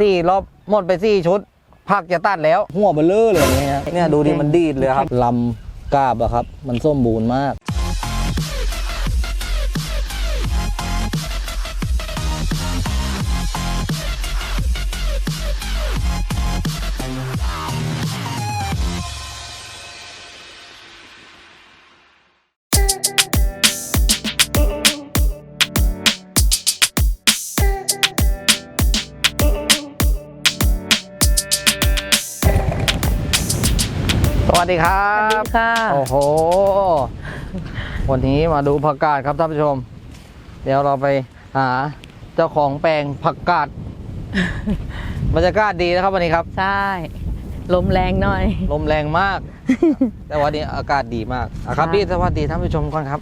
สี่รอบหมดไปสี่ชุดผักจะตัดแล้ว หัวเบลเลอร์เลยเนี่ยเนี่ยดูดิมันดีดเลยครับลำกาบอะครับ มันส้มบูรณ์มาก ดีครัสวัสบดีค่ะโอ้โห วันนี้มาดูผักกาดครับท่านผู้ชม เดี๋ยวเราไปหาเจ้าของแปลงผักกาดบรรยากาศดีนะครับวันนี้ครับ ใช่ ลมแรงหน่อย ลมแรงมาก แต่วันนี้อากาศดีมากอะครับค่ะพี่สวัสดีท่านผู้ชมก่อนครับ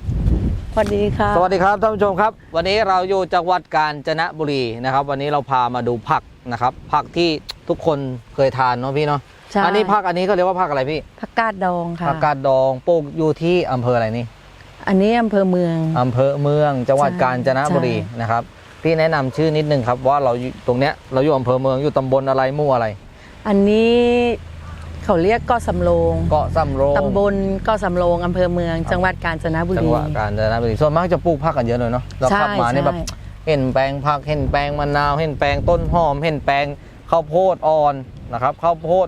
สวัสดีค่ะสวัสดีครับท่านผู้ชมครับ วันนี้เราอยู่จังหวัดกาญจนบุรีนะครับ วันนี้เราพามาดูผักนะครับ ผักที่ทุกคนเคยทานเนาะพี่เนาะ ใช่อันี้ผักอันนี้ก็เรียกว่าผักอะไรพี่ผักกาดดองค่ะผักกาดดองปลูกอยู่ที่อำเภออะไรนี่ อันนี้อำเภอเมืองอำเภอเมืองจังหวัดใช่กาญจนบุรีใช่นะครับ พี่แนะนำชื่อนิดนึงครับว่าเราอยู่ตรงเนี้ยเราอยู่อำเภอเมืองอยู่ตำบลอะไรหมู่อะไร อันนี้เขาเรียกเกาะสำโรงเกาะสำโรงตำบลเกาะสำโรงอำเภอเมือง จังหวัดกาญจนบุจังรีหวัดกาญจนบุรีส่วนมากจะปลูกผักกันเยอะเลยเนาะเราใช่ขับมาเนี่ยแบบใช่เห็นแปลงผักเห็นแปลงมะนาว เห็นแปลงต้นหอม เห็นแปลงข้าวโพดอ่อนนะครับข้าวโพด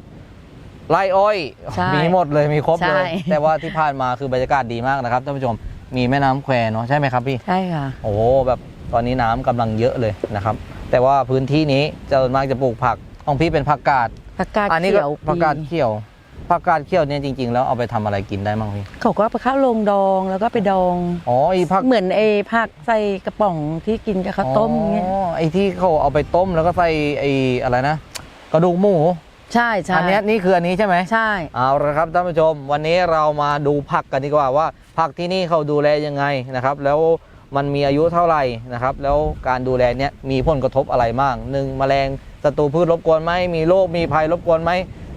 ไร่อ้อย ใช่มีหมดเลยมีครบเลยใช่แต่ว่าที่ผ่านมาคือบรรยากาศดีมากนะครับท่านผู้ชมมีแม่น้ำแควเนาะใช่ไหมครับพี่ ใช่ค่ะ โอ้โหแบบตอนนี้น้ำกำลังเยอะเลยนะครับ แต่ว่าพื้นที่นี้จะส่วนมากจะปลูกผักของพี่เป็นผักกาดผักกาดอันี้เขีก็ยวผักกาดปีเขียวผักกาดเขียวเนี่ยจริง ๆ แล้วเอาไปทำอะไรกินได้บ้างพี่เขาก็ไปเข้าโรงดองแล้วก็ไปดอง อ๋อไอ้ผักเหมือนไอ้ผักใส่กระป๋องที่กินกับข้าวต้มเงี้ย อ๋อไอ้ที่เขาเอาไปต้มแล้วก็ใส่ไอ้อะไรนะ กระดูกหมู ใช่ใช่อันเนี้ยนี่คืออันนี้ใช่ไหมใช่ เอาละครับท่านผู้ชม วันนี้เรามาดูผักกันดีกว่าว่า ผักที่นี่เขาดูแลยังไงนะครับ แล้วมันมีอายุเท่าไหร่นะครับ แล้วการดูแลเนี้ยมีผลกระทบอะไรบ้างหนึ่งแมลงศัตรูพืชรบกวนไหมมีโรคมีภัยรบกวนไหม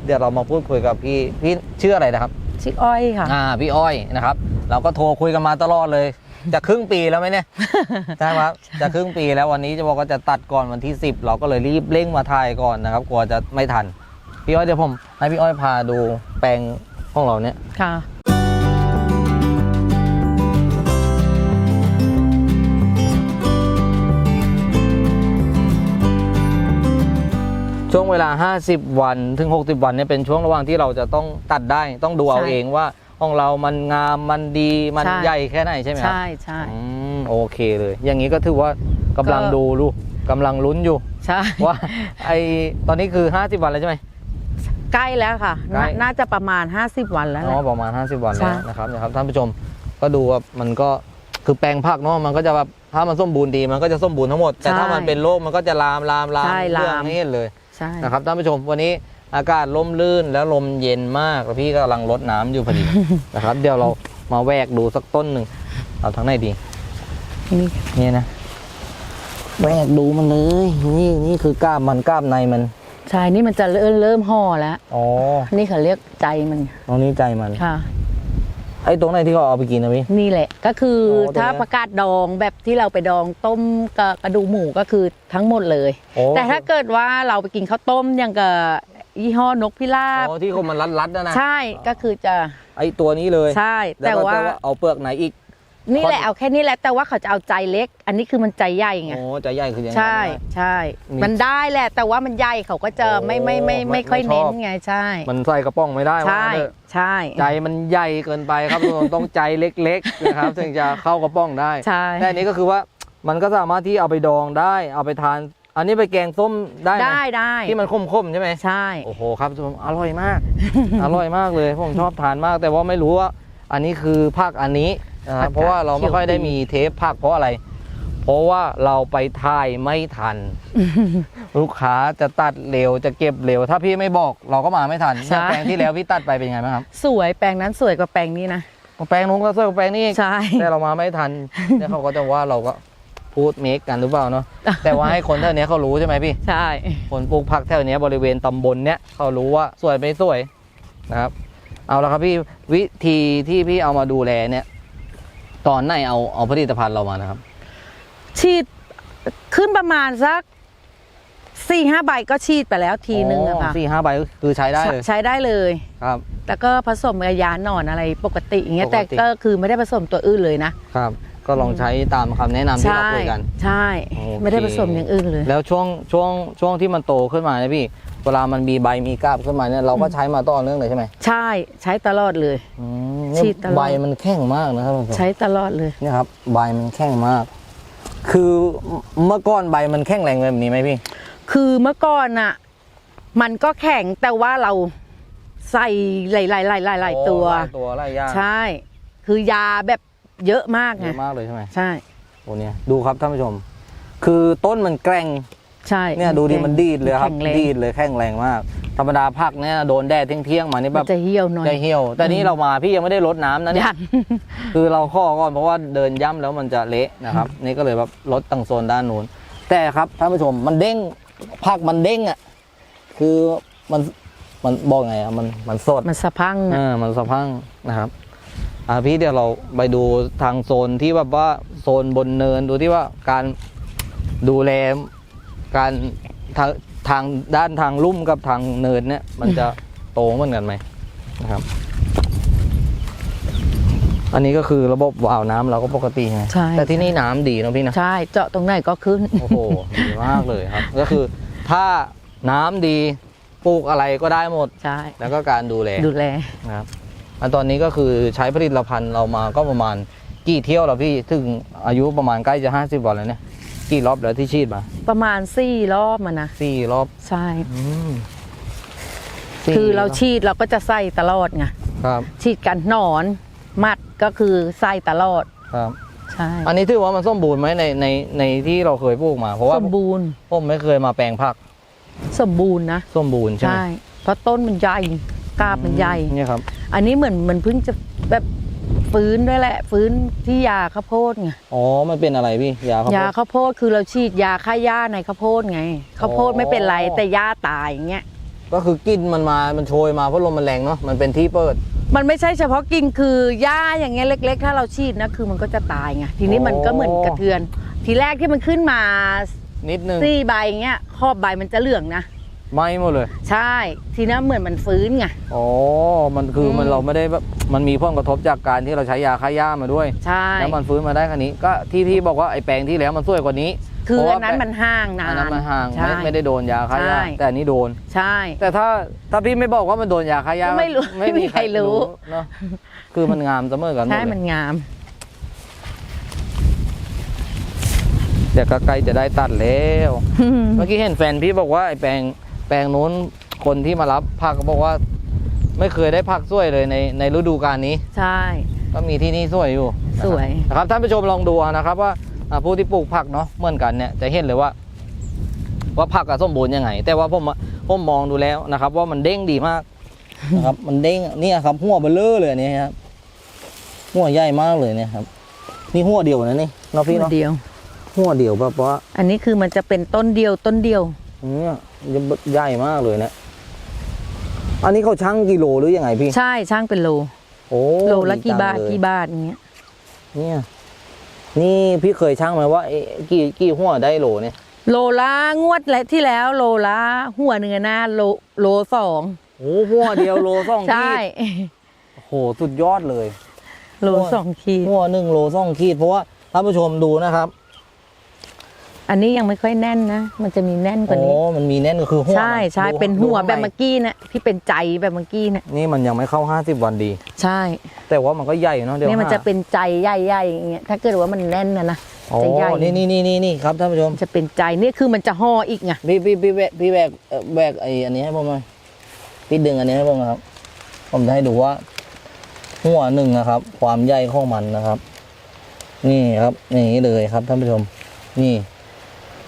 เดี๋ยวเรามาพูดคุยกับพี่พี่ชื่ออะไรนะครับชิคอ้อยค่ะ อ่าพี่อ้อยนะครับ เราก็โทรคุยกันมาตลอดเลย จะครึ่งปีแล้วไหมเนี่ย ใช่ไหมครับจะครึ่งปีแล้ววันนี้จะบอกว่าจะตัดก่อนวันที่ 10 เราก็เลยรีบเร่งมาถ่ายก่อนนะครับกลัวจะไม่ทัน พี่อ้อยเดี๋ยวผมให้พี่อ้อยพาดูแปลงของเราเนี่ยค่ะ ช่วงเวลา 50 วันถึง 60 วันเนี่ยเป็นช่วงระหว่างที่เราจะต้องตัดได้ต้องดูเอาใช่ เองว่าของเรามันงามมันดีมันใช่ใหญ่แค่ไหนใช่ไหมครับใช่ใช่ อืมโอเคเลย อย่างนี้ก็ถือว่ากำลังก็ ดูลูกกำลังลุ้นอยู่ ใช่ว่าไอตอนนี้คือ 50 วันแล้วใช่ไหม ใกล้แล้วค่ะใกล้นาน่าจะประมาณ 50 วันแล้วแหอ๋อละประมาณ 50 วันใช่ แล้วนะครับนะครับท่านผู้ชมก็ดูว่ามันก็คือแปลงผักเนาะมันก็จะแบบถ้ามันสมบูรณ์ดีมันก็จะสมบูรณ์ทั้งหมด แต่ถ้ามันเป็นโรคมันก็จะลามลามลามใช่เรื่องลามให้เห็นเลยใช่ นะครับท่านผู้ชมวันนี้อากาศลมลื่นแล้วลมเย็นมากแล้วพี่กำลังรดน้ำอยู่พอดี นะครับ เดี๋ยวเรามาแวกดูสักต้นหนึ่งเอาทางไหนดี นี่นี่นะแวกดูมันเลย นี่นี่คือกล้ามมันกล้ามในมัน ใช่นี่มันจะเริ่มเริ่มห่อแล้ว อ๋อนี่เขาเรียกใจมันตรงนี้ใจมัน ค่ะ ไอ้ตรงไหนที่เขาเอาไปกินนะพี่ นี่แหละ ก็คือออตรงเนี้ยถ้าประกาศดองแบบที่เราไปดองต้มกับกระดูกหมูก็คือทั้งหมดเลย โอ้แต่ถ้าเกิดว่าเราไปกินข้าวต้มอย่างกับยี่ห้อนกพิราบ อ๋อที่เขามันรัดๆนะนะใช่ก็คือจะไอ้ตัวนี้เลยใช่ล้แต่ก็ว่า เอาเปลือกไหนอีก นี่แหละเอาแค่นี้แหละแต่ว่าเขาจะเอาใจเล็ก อันนี้คือมันใจใหญ่ไงโอ้ใจใหญ่คือยังไง ใช่ใช่มีมันได้แหละ แต่ว่ามันใหญ่เขาก็จะไม่ไม่ไม่โอ้ไม่ค่อยไม่ชอบเน้นไงใช่ มันใส่กระป๋องไม่ได้ว่าใช่งั้นเถอะใช่ใจมันใหญ่เกินไปครับทุกคนต้องใจเล็กๆนะครับถึงจะเข้ากระป๋องได้ใช่แต่อันนี้ก็คือว่ามันก็สามารถที่เอาไปดองได้เอาไปทาน อันนี้ไปแกงส้มได้ไหมได้ได้ที่มันขมๆใช่ไหมใช่โอ้โหครับทุกคนอร่อยมาก อร่อยมากเลยผมชอบทานมาก แต่ว่าไม่รู้ว่าอันนี้คือผักอันนี้ นะครับเพราะว่าเราไม่ค่อยได้มีเทปผักเพราะอะไร เพราะว่าเราไปถ่ายไม่ทัน ลูกค้าจะตัดเร็วจะเก็บเร็ว ถ้าพี่ไม่บอกเราก็มาไม่ทันใช่ แปลงที่แล้วพี่ตัดไปเป็นไงบ้างครับสวยแปลงนั้นสวยกว่าแปลงนี้นะ แปลงนู้นก็สวยกว่าแปลงนี้อีก ใช่ แต่เรามาไม่ทัน แล้วเขาก็จะว่าเราก็พูดเมคกันหรือเปล่าเนาะ แต่ว่าให้คนแถวเนี้ยเขารู้ใช่ไหมพี่ ใช่ คนปลูกผักแถวเนี้ยบริเวณตำบลเนี้ยเขารู้ว่าสวยไม่สวยนะครับ เอาละครับพี่วิธีที่พี่เอามาดูแลเนี่ย ตอนไหนเอาเอาผลิตภัณฑ์เรามานะครับ ฉีดขึ้นประมาณสักสี่ห้าใบก็ฉีดไปแล้วทีนึงอะค่ะสี่ห้าใบก็คือใช้ได้เลยใช้ได้เลยครับ แล้วก็ผสมกับยาหนอนอะไรปกติอย่างเงี้ยปกแต่ติก็คือไม่ได้ผสมตัวอื่นเลยนะครับ ก็ลองใช้ตามคำแนะนำที่เราใช่คุยกัน ใช่โอเคไม่ได้ผสมอย่างอื่นเลย แล้วช่วงช่วงช่วงที่มันโตขึ้นมาเนี่ยพี่ เวลามันมีใบมีก้าบขึ้นมาเนี่ยเราก็ใช้มาต่อเนื่องเลยใช่ไหมใช่ใช้ตลอดเลย อืมฉีดตลอด ใบมันแข็งมากนะครับท่านผู้ชมใช้ตลอดเลย เนี่ยครับ ใบมันแข็งมาก คือเมื่อก่อนใบมันแข็งแรงแบบนี้ไหมพี่ คือเมื่อก่อนอะมันก็แข็งแต่ว่าเราใส่หลายๆหลายๆหลายๆตัวโอ้หลายตัวหลายอย่างใช่ คือยาแบบเยอะมากเยไงอะมากเลยใช่ไหมใช่ โอ้เนี่ยดูครับท่านผู้ชม คือต้นมันแกร่ง ใช่เนี่ยดูดิมันดีดเลยครับ แข็งแรง ดีดเลยแข็งแรงมาก ธรรมดาผักเนี่ยโดนแดดเที่ยงๆมานี่แบมันบจะเหี่ยวหน่อยจะเหี่ยว แต่นี้เรามาพี่ยังไม่ได้รดน้ำนะเนี่ย ยันคือเราข้อก่อนเพราะว่าเดินย่ำแล้วมันจะเละนะครับ นี่ก็เลยแบบลดตั้งโซนด้านนู้นแต่ครับท่านผู้ชมมันเด้งผักมันเด้งอะคือมันมันบอกไงอะมันมันสดมันสะพังเออะอมันสะพรังนะครับอ่าพี่เดี๋ยวเราไปดูทางโซนที่แบบว่าโซนบนเนินดูที่ว่าการดูแล การทางทางด้านทางลุ่มกับทางเนินเนี่ย มันจะโตเหมือนกันไหมนะครับ อันนี้ก็คือระบบวาล์วน้ำเราก็ปกติไงใช่ แต่ที่นี่น้ำดีเนอะพี่นะ ใช่เจาะตรงไหนก็ขึ้น โอ้โห ดีมากเลยครับ ก็คือถ้าน้ำดีปลูกอะไรก็ได้หมด ใช่ แล้วก็การดูแลดูแล นะครับอันตอนนี้ก็คือใช้ผลิตภัณฑ์เรามาก็ประมาณกี่เที่ยวแล้วพี่ถึงอายุประมาณใกล้จะ 50 วันแล้วเนี่ย กี่รอบแล้วที่ฉีดมาประมาณสี่รอบมานะสี่รอบใช่ อืมสี่คือเราฉีดเราก็จะใส่ตลอดไงครับ ฉีดกันหนอนมัดก็คือใส่ตลอดครับ ใช่อันนี้ถือว่ามันสมบูรณ์ไหมในในในที่เราเคยปลูกมา เพราะว่าสมบูรณ์ผมไม่เคยมาแปลงผักสมบูรณ์นะสมบูรณ์ใช่ไหมใช่เพราะต้นมันใหญ่กาบมันใหญ่ เนี่ยครับ อันนี้เหมือนมันเพิ่งจะแบบ ฟื้นด้วยแหละ ฟื้นที่ยาข้าวโพดไงอ๋อ มันเป็นอะไรพี่ ยาครับยาข้าวโพดคือเราฉีดยาฆ่าหญ้าในข้าวโพดไงข้าวโพดอ๋อไม่เป็นไรแต่หญ้าตายอย่างเงี้ยก็คือกินมันมา มันโชยมาเพราะลมมันแรงเนาะ มันเป็นที่เปิด มันไม่ใช่เฉพาะกินคือหญ้าอย่างเงี้ยเล็ก ๆ ถ้าเราฉีดนะคือมันก็จะตายไง ทีนี้มันก็เหมือนกระเทือน ทีแรกที่มันขึ้นมานิดนึงสี่ใบเงี้ยครอบใบมันจะเหลืองนะ ไหม้หมดเลย ใช่ ทีนี้เหมือนมันฟื้นไง อ๋อ มันคือมันอืมเราไม่ได้แบบมันมีผลกระทบจากการที่เราใช้ยาฆ่าหญ้ามาด้วย ใช่ แล้วมันฟื้นมาได้คันนี้ ก็ที่พี่บอกว่าไอ้แปลงที่แล้วมันสวยกว่านี้ คือเพราะอัว่านนั้นแปลมันห่างนาอันนั้นนมันห่างใช่ไม่ไม่ได้โดนยาฆ่าหญ้าใช่แต่อันนี้โดน ใช่ แต่ถ้าถ้าพี่ไม่บอกว่ามันโดนยาฆ่าหญ้าก็ไม่รู้ไม่มีไม่มีใครรู้เนาะ คือมันงามเสมอกันหมดใช่เลมันยงามเดี๋ยวก็ใกล้จะได้ตัดแล้ว เมื่อกี้เห็นแฟนพี่บอกว่าไอ้แปลงแปลงนู้นคนที่มารับผักก็บอกว่า ไม่เคยได้ผักสวยเลยในในฤดูกาลนี้ ใช่ ก็มีที่นี่สวยอยู่สวย นะครับท่านผู้ชมลองดูนะครับ ว่าอ่าผู้ที่ปลูกผักเนาะเหมือนกันเนี่ยจะเห็นเลยว่า ว่าผักอะสมบูรณ์ยังไง แต่ว่าผมอะผมมองดูแล้วนะครับ ว่ามันเด้งดีมากนะครับ มันเด้งเนี่ยครับหัวเบลเลอร์เลยอันนี้ครับหัวใหญ่มากเลยเนี่ยครับ นี่หัวเดียวนะนี่เนาะพี่ตัวเนาะเดียวหัวเดียวแบบว่าอันนี้คือมันจะเป็นต้นเดียวต้นเดียว เนี่ย ใหญ่มากเลยเนะอันนี้เขาชั่งกิโลหรือยังไงพี่ ใช่ช่างเป็นโล โอ้โลละกี่ดีจังบาทเลยกี่บาทอย่างเงี้ย เนี่ย นี่พี่เคยชั่งไหมว่าเอ๊ะกี่กี่หัวได้โลเนี่ย โลละงวดและที่แล้วโลละหัวเนื้อหน้าโลโลสองโอ้หัวเดียวโลสองใช่ ขีด โอ้โหสุดยอดเลย โลสองขีด หัวหนึ่งโลสองขีด เพราะว่าท่านผู้ชมดูนะครับ อันนี้ยังไม่ค่อยแน่นนะ มันจะมีแน่นกว่าโอ้นี้มันมีแน่นก็คือหัวใช่ใช่ดูเป็นหัวดูข้างแบบในเมื่อกี้นะที่เป็นใจแบบเมื่อกี้นะนี่มันยังไม่เข้าห้าสิบวันดี ใช่ แต่ว่ามันก็ใหญ่เนาะเดี๋ยวนี่มันห้าจะเป็นใจใหญ่ๆอย่างเงี้ยถ้าเกิดว่ามันแน่นนะนะโอ้จะใหญ่นี่นี่นี่นี่นี่ครับท่านผู้ชมมันจะเป็นใจนี่คือมันจะห่ออีกไงพี่พี่พี่แบกพี่แบกเอ่อแบกไอ้อันนี้ให้ผมหน่อยพี่ดึงอันนี้ให้ผมนะครับ ผมจะให้ดูว่าหัวหนึ่งนะครับ ความใหญ่ของมันนะครับ นี่ครับนี่เลยครับท่านผู้ชม นี่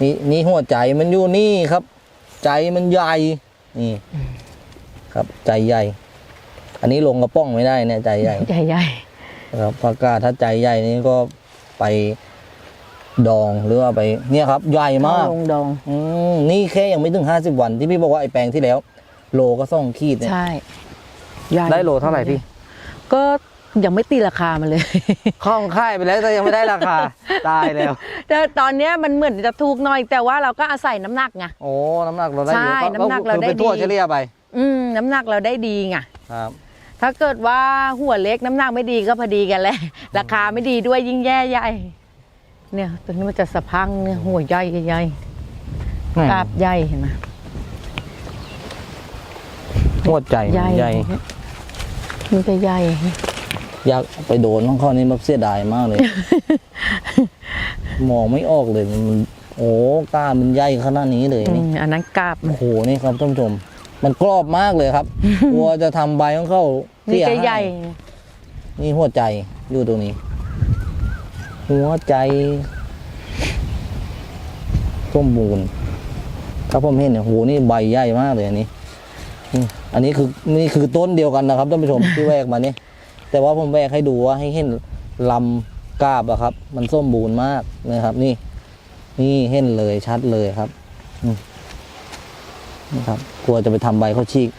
นี่นี่หัวใจมันอยู่นี่ครับ ใจมันใหญ่นี่ ครับใจใหญ่ อันนี้ลงกระป้องไม่ได้เนี่ยใจใหญ่ใหญ่นะครับปากกาถ้าใจใหญ่นี่ก็ไปดองหรือว่าไป เนี่ยครับใหญ่ๆมากลงดองอืมนี่แค่ยังไม่ถึงห้าสิบวันที่พี่บอกว่าไอ้แปลงที่แล้ว โลก็ส่องขีดเนี่ยใช่ใหญ่ได้โลเท่าไหร่พี่ก็ ยังไม่ตีราคามาเลย คล่องค่ายไปแล้วแต่ยังไม่ได้ราคา ตายแล้ว แต่ตอนเนี้ยมันเหมือนจะถูกหน่อย แต่ว่าเราก็อาศัยน้ำหนักไง โอ้ น้ำหนักเราได้เยอะใช่ก็น้ำหนักเราได้คือเป็นทั่วดีเฉลี่ยไป อืมน้ำหนักเราได้ดีไงครับ ถ้าเกิดว่าหัวเล็กน้ำหนักไม่ดีก็พอดีกันแหละ ราคาไม่ดีด้วยยิ่งแย่ใหญ่เนี่ยตัวนี้มันจะสะพังเนี่ยหัวใหญ่ใหญ่กราบใหญ่เห็นไหมหัวใจใหญ่ใหญ่ มันจะใหญ่ อยากไปโดนของเขานี่มันเสียดายมากเลย มองไม่ออกเลยมันโอ้กล้ามันใหญ่ขนาดนี้เลยอืนี่มอันนั้นกราบมันโอ้โหนี่ครับท่านผู้ชม มันกรอบมากเลยครับ กลัวจะทำใบของเขานี่เสียจะใหญ่นี่หัวใจอยู่ตรงนี้ หัวใจสมบูรณ์ถ้าผมเห็นเนี่ยโหนี่ใบใหญ่มากเลยอันนี้อืมอันนี้คือนี่คือต้นเดียวกันนะครับท่านผู้ชม ที่แวกมานี่ แต่ว่าผมแวกให้ดูว่าให้เห็นลำกาบอะครับ มันสมบูรณ์มากนะครับ นี่ นี่เห็นเลยชัดเลยครับอืมนี่ครับ กลัวจะไปทำใบเขาฉีก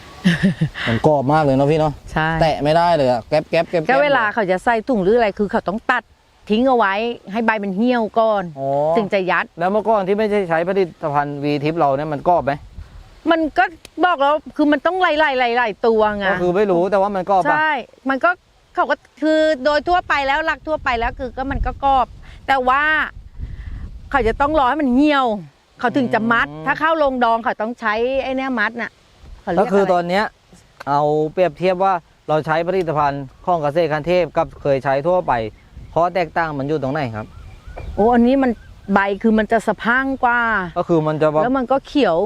มันกรอบมากเลยเนาะพี่เนาะใช่แตะไม่ได้เลยอะแก๊บแก๊บแก๊บก็เวลาเขาจะใส่ถุงหรืออะไรคือเขาต้องตัดทิ้งเอาไว้ให้ใบมันเหี่ยวก่อนอ๋อถึงจะยัด แล้วเมื่อก่อนที่ไม่ใช่ใช้ผลิตภัณฑ์วีทิปเราเนี่ยมันกรอบไหมมันก็บอกแล้วคือมันต้องไล่ไล่ไล่ไล่ตัวไงก็คือไม่รู้แต่ว่ามันกรอบปะใช่ มันก็ เขาก็คือโดยทั่วไปแล้วหลักทั่วไปแล้วคือก็มันก็กรอบ แต่ว่าเขาจะต้องรอให้มันเหี่ยว เขาถึงจะมัด ถ้าเข้าโรงดองเขาต้องใช้ไอ้เนี่ยมัดน่ะเขาเรีก็ยกคืออะไรตอนเนี้ยเอาเปรียบเทียบว่าเราใช้ผลิตภัณฑ์ของเกษตรคันเทพกับเคยใช้ทั่วไปข้อแตกต่างมันอยู่ตรงไหนครับ โอ้อันนี้มันใบคือมันจะสะพรังกว่า ก็คือมันจะว่าแล้วมันก็เขียว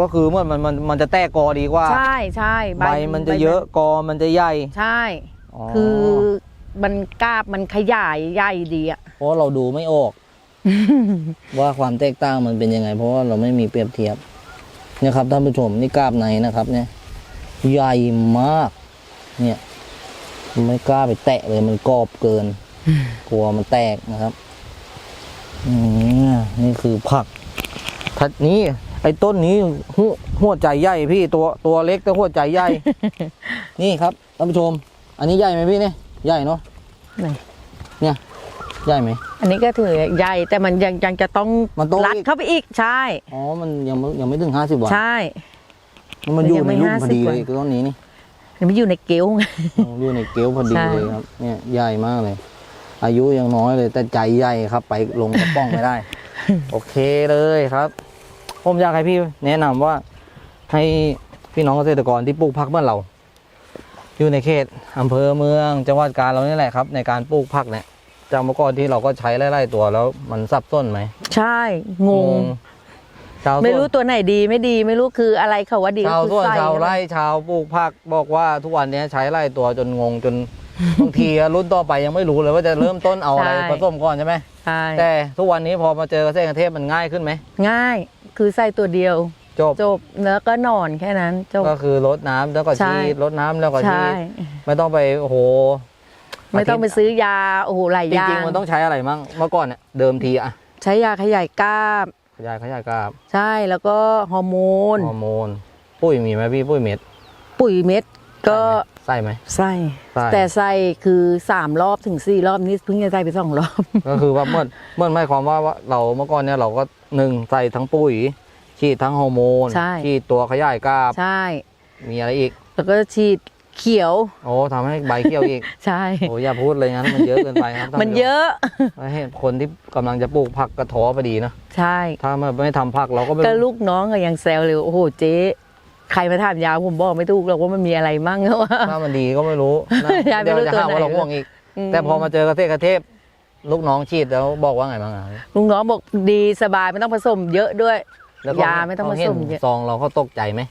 ก็คือเมื่อมันมันมันจะแตกกอดีกว่า ใช่ใช่ใบมันจะเยอะกอมันจะใหญ่ ใช่ คือมันกาบมันขยายใหญ่ดีอะเพราะเราดูไม่ออก ว่าความแตกต่างมันเป็นยังไง เพราะว่าเราไม่มีเปรียบเทียบเนี่ยครับท่านผู้ชมนี่กราบในนะครับ เนี่ยใหญ่มาก เนี่ยไม่กล้าไปแตะเลยมันกรอบเกิน กลัวมันแตกนะครับอืมนี่คือผักทัดนี้ ไอ้ต้นนี้หัวหัวใจใหญ่พี่ตัวตัวเล็กแต่หัวใจใหญ่ นี่ครับท่านผู้ชม อันนี้ใหญ่ไหมพี่เนี่ยใหญ่เนาะไหนเนี่ยใหญ่ไหมอันนี้ก็ถือใหญ่แต่มันยังยังจะต้องมันต้องรัดอีกเข้าไปอีกใช่ อ๋อมันยังไม่ยังไม่ถึงห้าสิบวันใช่ มันอยู่ยังในไม่รุ่มพอดี50เลวัยนต้นนี้นี่มันไม่อยู่ในเกลียวไงอ๋ออยู่ในเกลียวพอดีใช่เลยครับเนี่ยใหญ่มากเลย อายุยังน้อยเลย แต่ใจใหญ่ครับ ไปลงกระป้องไม่ได้ โอเคเลยครับ ผมอยากให้พี่แนะนำว่าให้พี่น้องเกษตรกรที่ปลูกผักบ้านเรา อยู่ในเขตอำเภอเมือง จังหวัดกาญเรานี่แหละครับ ในการปลูกผักเนี่ยจากเมื่อก่อนที่เราก็ใช้ไล่ๆตัวแล้วมันสับส้นไหมใช่ งงชาวสวน ไม่รู้ตัวไหนดีไม่ดีไม่รู้คืออะไรเขาว่าดีก็ชาวคือสวนใส่ชาวไร่ชาวปลูกผักบอกว่าทุกวันนี้ใช้ไร่ตัวจนงงจน บางทีรุ่นต่อไปยังไม่รู้เลยว่าจะเริ่มต้นเอาอะไรผสมก่อนใช่ไหมใช่แต่ทุกวันนี้พอมาเจอเกษตรกรรมเทพมันง่ายขึ้นไหมง่ายคือใส่ตัวเดียว จบ จบแล้วก็นอนแค่นั้นจบ ก็คือลดน้ำแล้วก็ใช่ ฉีดลดน้ำแล้วก็ใช่ ฉีดไม่ต้องไปโอ้โหไม่ต้องไปซื้อยาโอ้โหหลายจอย่างริงๆมันต้องใช้อะไรมั่งเมื่อก่อนเนี่ยเดิมทีอะใช้ยาขยายกล้าม ขยายขยายกราบใช่แล้วก็ฮอร์โมน ฮอร์โมนปุ้ยมีไหมพี่ปุ้ยเม็ดปุ๋ยเม็ดก็ใส่ไหม ใส่ใส่ แต่ใส่คือสามรอบถึงสี่รอบนี้เพิ่งจะใส่ไปสองรอบ ก็คือว่าเมื่อเมื่อหมายความว่าว่าเราเมื่อก่อนเนี่ยเราก็หนึ่งใส่ทั้งปุ๋ย ฉีดทั้งฮอร์โมนใช่ ฉีดตัวขยายกราบใช่ มีอะไรอีก แล้วก็ฉีดเขียว โอ้ทำให้ใบเขียวอีก ใช่ โอ้อย่าพูดเลยงั้นมันเยอะเกินไปครับท่ามันผู้ชเยอะแล้วเห็นคนที่กำลังจะปลูกผักกระท้อพอดีนะ ใช่ ถ้ามันไม่ทำผักเราก็ไม่ก็ลูกน้องก็ยังแซวเลยโอ้โหเจ๊ใครมาถามยาผมบอกไม่ถูกหรอกว่ามันมีอะไรมั่งว่า ถ้ามันดีก็ไม่รู้นะยายไม่เดี๋ยวรู้จะตัวหาว่าไหนเราห่วงอีก แต่พอมาเจอเกษตรกรเทพลูกน้องฉีดแล้วบอกว่าไงบ้างอะลุงน้องบอกดีสบายไม่ต้องผสมเยอะด้วย แล้วเขยาไม่ต้องเขผเห็นสมเยอะ ซองเราเขาตกใจไหม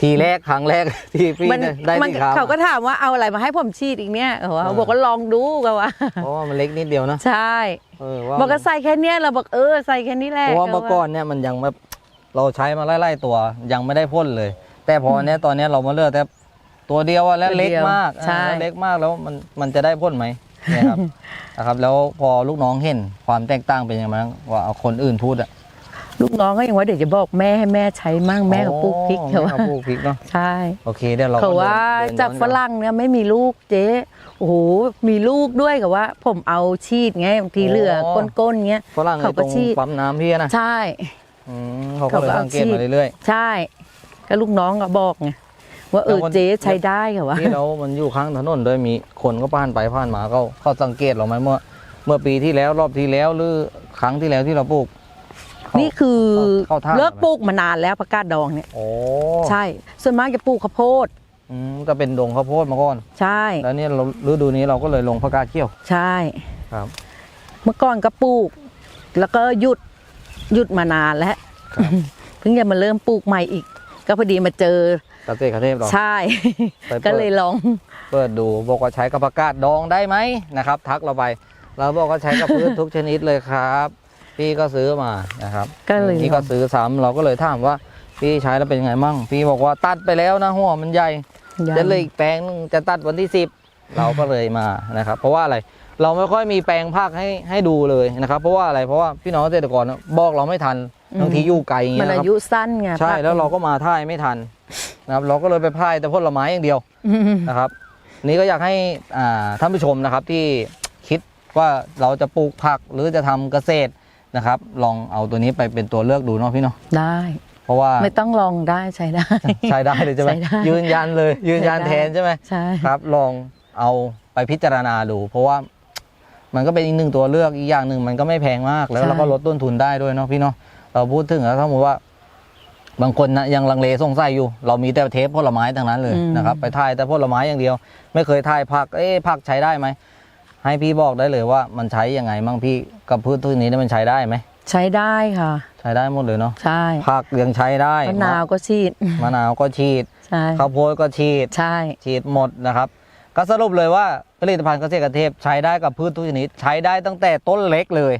ทีแรกครั้งแรก ที่พี่มันเนี่ยได้มันที่ขาวเขาก็ถามว่าเอาอะไรมาให้ผมฉีดอีกเนี่ยเขาว่าอ่าบอกว่าลองดูกันว่าเพราะว่ามันเล็กนิดเดียวนะใช่เออว่าบอกก็ใส่แค่เนี้ยเราบอกเออใส่แค่นี้แหละเพราะว่าเมื่อก่อนเนี่ยมันยังแบบเราใช้มาไล่ๆตัวยังไม่ได้พ่นเลย แต่พอเนี้ยตอนเนี้ยเรามาเลือกแต่ตัวเดียวอะแล้วเล็กมากใช่อ่าแล้วเล็กมากแล้วมันมันจะได้พ่นไหมเนี่ยครับ นะครับ แล้วพอลูกน้องเห็นความแตกต่างเป็นยังไงบ้างว่าเอาคนอื่นพูดอะ ลูกน้องก็ยังว่าเดี๋ยวจะบอกแม่ให้แม่ใช้มั่งแม่กับปลูกพริกอ๋อเขาแม่ว่าเขาปลูกพริกเนาะใช่โอเคเดี๋ยวเราก็เขาว่าดินจากย้อนฝรั่งเนี่ยไม่มีลูกเจ๊โอ้โหมีลูกด้วยกับว่า ผมเอาชีดไงบางทีเหลือก้นๆเงี้ยฝรั่งไอ้เขาตก็รงฉีดปั๊มน้ำพี่นะใช่อืมเขาก็เลยเขาก็เอาสังเกตฉีดมาเรื่อยใช่ก็ลูกน้องก็บอกไงว่าเออแล้ววันเจ๊ใช้ได้ค่ะว่าๆที่เรามันอยู่ข้างถนนด้วยมีคนก็ผ่านไปผ่านมาเขาเขาสังเกตเราไหมเมื่อ เมื่อปีที่แล้วรอบที่แล้วหรือครั้งที่แล้วที่เราปลูกเขา นี่คือเข้าท่า เลิกปลูกมานานแล้วผักกาดดองเนี่ย โอ้ใช่ ส่วนมากจะปลูกข้าวโพด อืมจะเป็นดงข้าวโพดมาก่อน ใช่ แล้วเนี่ยเราฤดูนี้เราก็เลยลงผักกาดเขี้ยวใช่ ครับ เมื่อก่อนก็ปลูก แล้วก็หยุดหยุดมานานแล้วครับ เพิ่งจะมาเริ่มปลูกใหม่อีก ก็พอดีมาเจอเกษตรเทพเรา ใช่ ไปเปิด ก็เลยลอง เปิดดูบอกว่าใช้กับผักกาดดองได้ไหมนะครับ ทักเราไป เราบอกว่าใช้กับพืชทุกชนิดเลยครับ พี่ก็ซื้อมานะครับก็เลยพี่ก็ซื้อซ้ำเราก็เลยถามว่า พี่ใช้แล้วเป็นยังไงมั่ง พี่บอกว่าตัดไปแล้วนะหัวมันใหญ่ยังจะเหลยอีกแปลงนึงจะตัดวันที่สิบเราก็เลยมานะครับ เพราะว่าอะไรเราไม่ค่อยมีแปลงภาคให้ให้ดูเลยนะครับ เพราะว่าอะไรเพราะว่าพี่น้องเกษตรกรบอกเราไม่ทันบางทีอยู่ไกลอย่างมัเงี้นยนะอาครับยุสั้นไงใช่ผักแล้วเราก็มาท่ายไม่ทันนะครับ เราก็เลยไปพ่ายแต่ผลไม้อย่างเดียวอืมนะครับ นี่ก็อยากให้อ่าท่านผู้ชมนะครับที่คิดว่าเราจะปลูกผักหรือจะทำเกษตร นะครับ ลองเอาตัวนี้ไปเป็นตัวเลือกดูเนาะพี่เนาะได้ เพราะว่าไม่ต้องลองได้ใช้ได้ ใช้ได้เลยใช่ไหมใช้ได้ยืนยันเลย ยืนยันใช้ได้ แทนใช่ไหมใช่ ครับ ลองเอาไปพิจารณาดู เพราะว่ามันก็เป็นอีกหนึ่งตัวเลือกอีกอย่างหนึ่งมันก็ไม่แพงมากแล้วเราก็ลดต้นทุนได้ด้วยเนาะพี่เนาะเราพูดถึงแล้วถ้าสมมติว่า บางคนนะยังลังเลสงสัยอยู่ เรามีแต่เทปผลไม้ทั้งนั้นเลยนะครับ ไปถ่ายแต่ผลไม้อย่างเดียว ไม่เคยถ่ายผักเอ๊ะผักใช้ได้ไหม ให้พี่บอกได้เลยว่ามันใช้ยังไงมั่งพี่กับพืชทุกชนี้เนี่ยมันใช้ได้ไหมใช้ได้ค่ะ ใช้ได้หมดเลยเนาะใช่ผักยังใช้ได้มะนาวก็ฉีดมะนาวก็ฉีดใช่ข้าวโพดก็ฉีดใช่ฉีดหมดนะครับ ก็สรุปเลยว่าผลิตภัณฑ์เกษตรเทพใช้ได้กับพืชทุกชนิดใช้ได้ตั้งแต่ต้นเล็กเลย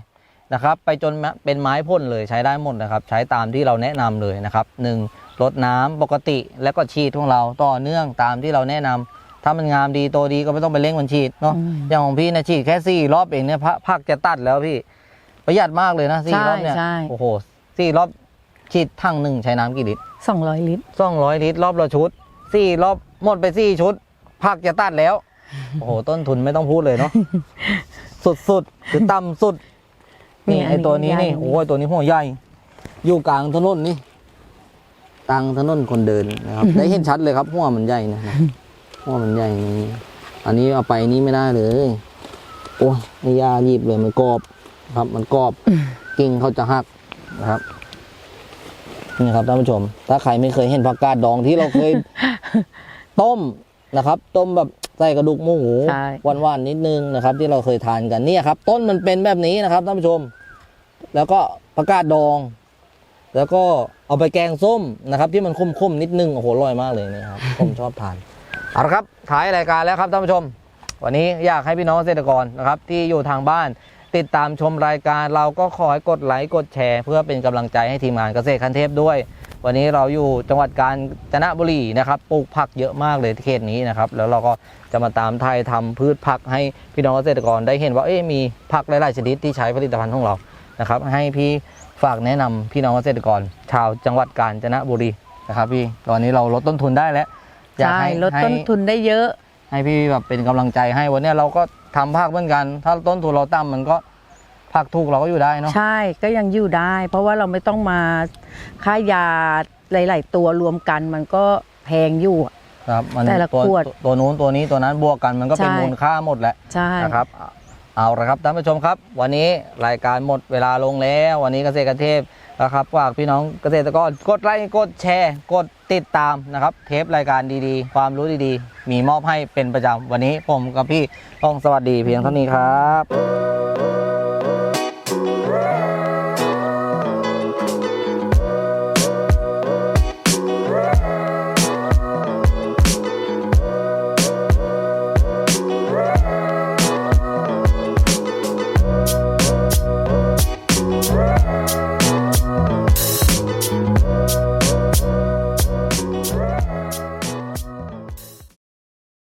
นะครับ ไปจนเป็นไม้พ่นเลยใช้ได้หมดนะครับ ใช้ตามที่เราแนะนำเลยนะครับหนึ่งรดน้ำปกติแล้วก็ฉีดของเราต่อเนื่องตามที่เราแนะนำ ถ้ามันงามดีโตดีก็ไม่ต้องไปเร่งมันฉีดเนาะอืมอย่างของพี่นะฉีดแค่สี่รอบเองเนี่ยพักพักจะตัดแล้วพี่ ประหยัดมากเลยนะสี่ใช่รอบเนี่ยใช่โอ้โหสี่รอบฉีดทั้งหนึ่งใช้น้ำกี่ลิตรสองร้อยลิตรสองร้อยลิตรรอบละชุดสี่รอบหมดไปสี่ชุดผักจะตัดแล้ว โอ้โห ต้นทุนไม่ต้องพูดเลยเนาะสุดๆคือต่ำสุด นี่นี่อันนี้ไอตัวนี้ใหญ่นี่โอ้ยตัวนี้หัวใหญ่ อยู่กลางถนนนี่กลางถนนคนเดินนะครับ ได้เห็นชัดเลยครับหัวมันใหญ่นะ นะหัวมันใหญ่นี่อันนี้เอาไปนี้ไม่ได้เลย โอ้ยไอ้ยาหยิบเลยมันกรอบครับ มันกรอบกิ่งเขาจะหักนะครับนี่ครับท่านผู้ชม ถ้าใครไม่เคยเห็นผักกาดดองที่เราเคย ต้มนะครับ ต้มแบบใส่กระดูกหมูใช่หวานๆนิดนึงนะครับ ที่เราเคยทานกันเนี่ยครับ ต้นมันเป็นแบบนี้นะครับท่านผู้ชม แล้วก็ผักกาดดอง แล้วก็เอาไปแกงส้มนะครับ ที่มันคมๆนิดนึงโอ้โหอร่อยมากเลยนะครับผมชอบทาน เอาละครับท้ายรายการแล้วครับท่านผู้ชม วันนี้อยากให้พี่น้องเกษตรกรนะครับที่อยู่ทางบ้านติดตามชมรายการเราก็ขอให้กดไลค์กดแชร์ เพื่อเป็นกำลังใจให้ทีมงานเกษตรคันเทพด้วย วันนี้เราอยู่จังหวัดกาญจนบุรีนะครับปลูกผักเยอะมากเลยที่เขตนี้นะครับแล้วเราก็จะมาตามไทยทำพืชผักให้พี่น้องเกษตรกรได้เห็นว่าเอ๊มีผักหลายๆชนิดที่ใช้ผลิตภัณฑ์ของเรานะครับให้พี่ฝากแนะนำพี่น้องเกษตรกร ชาวจังหวัดกาญจนบุรีนะครับพี่ตอนนี้เราลดต้นทุนได้แล้ว อยากใช่ให้ลดให้ต้นทุนได้เยอะ ให้พี่แบบเป็นกำลังใจให้วันเนี้ยเราก็ทำผักเหมือนกัน ถ้าต้นทุนเราต่ำมันก็ผักถูกเราก็อยู่ได้เนาะ ใช่ก็ยังอยู่ได้ เพราะว่าเราไม่ต้องมาค่ายาหลาย ๆ ตัวรวมกันมันก็แพงอยู่อะ ครับมันแต่ละตัวขวดตัวตัวนู้นตัวนี้ตัวนั้นบวกกันมันก็เป็นใช่ มูลค่าหมดแหละใช่ นะครับเอาละครับท่านผู้ชมครับ วันนี้รายการหมดเวลาลงแล้ว วันนี้เกษตรกรเทพ นะครับฝากพี่น้องเกษตรกรกดไลค์กดแชร์ กดติดตามนะครับ เทปรายการดีๆ ความรู้ดีๆ มีมอบให้เป็นประจำวันนี้ผมกับพี่ต้องสวัสดีเพียงเท่านี้ครับ